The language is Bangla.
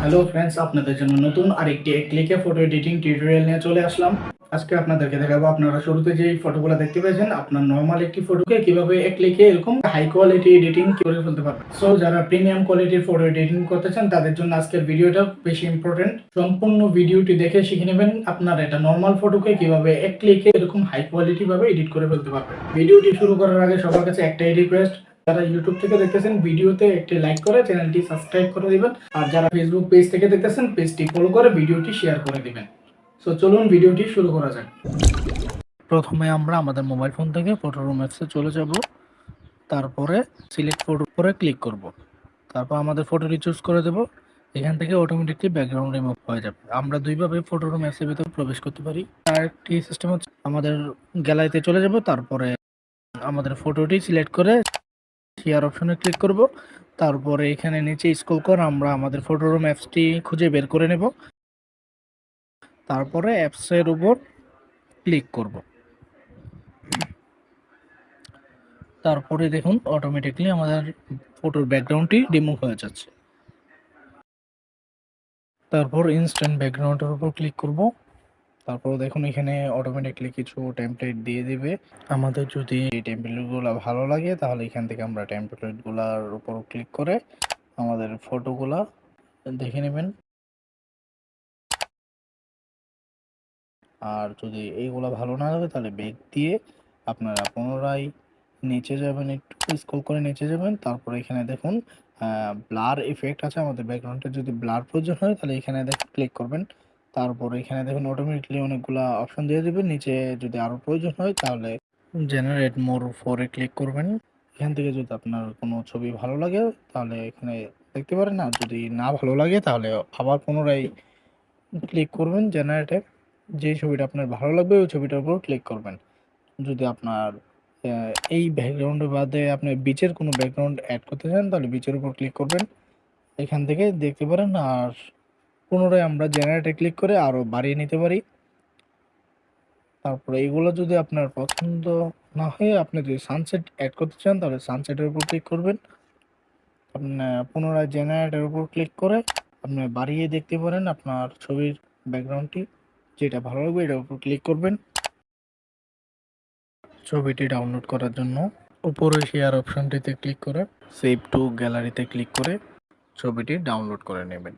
হ্যালো ফ্রেন্ডস আপনাদের জন্য নতুন আরেকটি ক্লিকে ফটো এডিটিং টিউটোরিয়াল নিয়ে চলে আসলাম। আজকে আপনাদেরকে দেখাবো, আপনারা শুরুতে যে ফটোগুলো দেখতে পেয়েছেন, আপনার নর্মাল একটি ফটোকে কীভাবে এক ক্লিকে এরকম হাই কোয়ালিটি এডিটিং করে ফেলতে পারবেন। সো যারা প্রিমিয়াম কোয়ালিটির ফটো এডিটিং করতে চান, তাদের জন্য আজকের ভিডিওটা বেশি ইম্পর্টেন্ট সম্পূর্ণ ভিডিওটি দেখে শিখে নেবেন, আপনার এটা নর্মাল ফটোকে কীভাবে এক ক্লিকে এরকম হাই কোয়ালিটি ভাবে এডিট করে ফেলতে পারবেন। ভিডিওটি শুরু করার আগে সবার কাছে একটাই রিকোয়েস্ট যারা ইউটিউব থেকে দেখতেছেন, ভিডিওতে একটি লাইক করে চ্যানেলটি সাবস্ক্রাইব করে দিবেন। আর যারা ফেসবুক পেজ থেকে দেখতেছেন পেজটি ফলো করে ভিডিওটি শেয়ার করে দিবেন। সো চলুন ভিডিওটি শুরু করা যাক। প্রথমে আমরা আমাদের মোবাইল ফোন থেকে ফটো রুম অ্যাপসে চলে যাব। তারপরে সিলেক্ট ফটো করে ক্লিক করব। তারপর আমাদের ফটোটি চুজ করে দেব। এখান থেকে অটোমেটিকলি ব্যাকগ্রাউন্ড রিমুভ হয়ে যাবে। আমরা দুইভাবে ফটো রুম অ্যাপসের ভিতরে প্রবেশ করতে পারি। আরেকটি সিস্টেম হচ্ছে আমাদের গ্যালারিতে চলে যাব। তারপরে আমাদের ফটোটি সিলেক্ট করে শেয়ার অপশনে ক্লিক করব। তারপরে এখানে নিচে স্কুল করে আমরা আমাদের ফটোরুম অ্যাপসটি খুঁজে বের করে নেব। তারপরে অ্যাপসের উপর ক্লিক করব। তারপরে দেখুন অটোমেটিকলি আমাদের ফটোর ব্যাকগ্রাউন্ডটি রিমুভ হয়ে যাচ্ছে। তারপর ইনস্ট্যান্ট ব্যাকগ্রাউন্ডের উপর ক্লিক করব। তারপর দেখুন এখানে অটোমেটিকলি কিছু টেমপ্লেট দিয়ে দিবে। আমাদের যদি এই টেমপ্লেটগুলো ভালো লাগে, তাহলে এখান থেকে আমরা টেমপ্লেটগুলোর উপর ক্লিক করে আমাদের ফটোগুলা দেখে নেবেন। আর যদি এইগুলা ভালো না লাগে, তাহলে ব্যাক দিয়ে আপনারা পুনরায় নিচে যাবেন, একটু স্ক্রল করে নিচে যাবেন। তারপর এখানে দেখুন ব্লার ইফেক্ট আছে। আমাদের ব্যাকগ্রাউন্ডে যদি ব্লার প্রয়োজন হয়, তাহলে এখানে দেখুন ক্লিক করবেন। তারপর এখানে দেখুন অটোমেটিকলি অনেকগুলা অপশন দিয়ে দেবেন। নিচে যদি আরও প্রয়োজন হয় তাহলে জেনারেট মোর ফোরে ক্লিক করবেন। এখান থেকে যদি আপনার কোনো ছবি ভালো লাগে তাহলে এখানে দেখতে পারেন। আর যদি না ভালো লাগে তাহলে আবার পুনরায় ক্লিক করবেন জেনারেটে যে ছবিটা আপনার ভালো লাগবে ওই ছবিটার উপর ক্লিক করবেন। যদি আপনার এই ব্যাকগ্রাউন্ডের বাদে আপনি বিচের কোনো ব্যাকগ্রাউন্ড অ্যাড করতে চান তাহলে বিচের উপর ক্লিক করবেন। এখান থেকে দেখতে পারেন আর পুনরায় আমরা জেনারেটে ক্লিক করে আরও বাড়িয়ে নিতে পারি। তারপরে এইগুলো যদি আপনার পছন্দ না হয় আপনি যদি সানসেট অ্যাড করতে চান, তাহলে সানসেটের উপর ক্লিক করবেন। আপনি পুনরায় জেনারেটের উপর ক্লিক করে আপনি বাড়িয়ে দেখতে পারেন আপনার ছবির ব্যাকগ্রাউন্ডটি যেটা ভালো লাগবে এটার উপর ক্লিক করবেন। ছবিটি ডাউনলোড করার জন্য উপরে শেয়ার অপশনটিতে ক্লিক করে সেভ টু গ্যালারিতে ক্লিক করে ছবিটি ডাউনলোড করে নেবেন।